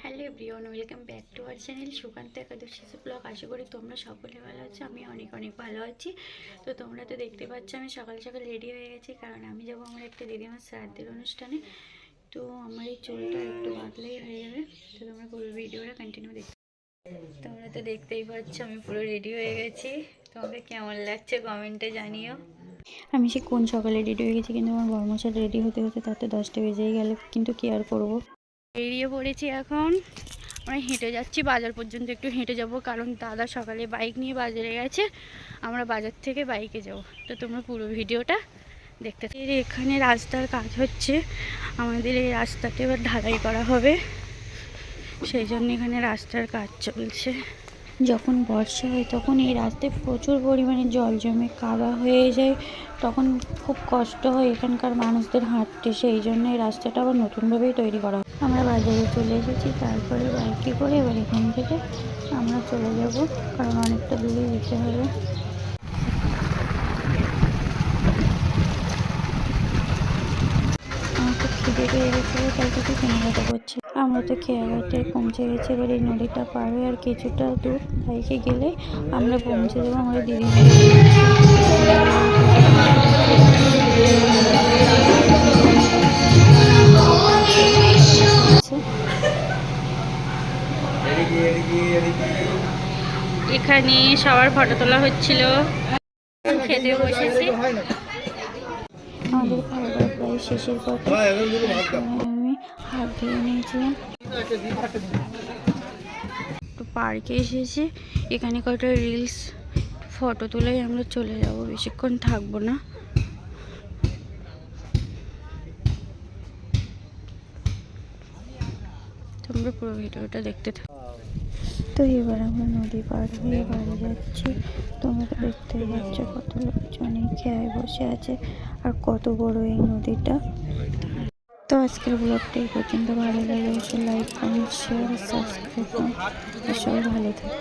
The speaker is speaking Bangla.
Hello everyone, welcome back to our channel Sukanta Ekadashi blog. আশা করি তোমরা সকলে ভালো আছো, আমি অনেক অনেক ভালো আছি। তো তোমরা তো দেখতে পাচ্ছ আমি সকাল সকাল রেডি হয়ে গেছি, কারণ আমি যাব আমার একটা দিদিমার শ্রাদ্ধের অনুষ্ঠানে। তো আমার এই চুলটা একটু বাদলেই হয়ে যাবে, তো তোমরা পুরো ভিডিওটা কন্টিনিউ দেখতে তোমরা তো দেখতেই পাচ্ছ আমি পুরো রেডি হয়ে গেছি। তোমাকে কেমন লাগছে কমেন্টে জানিও। আমি সে কোন সকালে রেডি হয়ে গেছি, কিন্তু আমার বর্মশাল রেডি হতে হতে তাতে দশটা বেজেই গেল, কিন্তু কি আর করব? বেরিয়ে পড়েছি এখন। আমরা হেঁটে যাচ্ছি, বাজার পর্যন্ত একটু হেঁটে যাব কারণ দাদা সকালে বাইক নিয়ে বাজারে গেছে। আমরা বাজার থেকে বাইকে যাব। তো তোমরা পুরো ভিডিওটা দেখতে এখানে রাস্তার কাজ হচ্ছে। আমাদের এই রাস্তাতে এবার ঢালাই করা হবে। সেই জন্য এখানে রাস্তার কাজ চলছে। যখন বর্ষা হয় তখন এই রাস্তায় প্রচুর পরিমাণে জল জমে কাদা হয়ে যায়। তখন খুব কষ্ট হয় এখানকার মানুষদের হাঁটতে। সেই জন্য এই রাস্তাটা আবার নতুনভাবেই তৈরি করা হয়। আমরা বাজারে চলে এসেছি, তারপরে বাইকে করে এবার এখান থেকে আমরা চলে যাব, কারণ অনেকটা দূরে যেতে হবে। তো গেছিল, তাই কিছু কেনাকাটা করছি। আমরা তো খেয়াঘাটে পৌঁছে গেছি, এবার এই নদীটা পার হয়ে আর কিছুটা দূর বাইকে গেলে আমরা পৌঁছে যাব আমাদের দিদি এখানে সবার ফটো তোলা হচ্ছিল। খেতে বসেছি। আমাদের খাওয়া দাওয়া প্রায় শেষের পথে। আমি হাত ধুয়ে নিয়েছিলাম। তো পার্কে এসেছি। এখানে কয়টা রিলস ফটো তুলেই আমরা চলে যাব। বেশিক্ষণ থাকব না। তোমরা পুরো ভিডিওটা দেখতে থাকো। তো এবার আমরা নদী পার হয়ে বাড়ি যাচ্ছি। তোমরা দেখতে পাচ্ছ কত লোকজন খেয়ায় বসে আছে। আর কত বড় এই নদীটা। তো আজকের ব্লগটা এই পর্যন্ত। ভালো লাগে লাইক কমেন্ট শেয়ার সাবস্ক্রাইব করুন সবাই ভালো থাকে।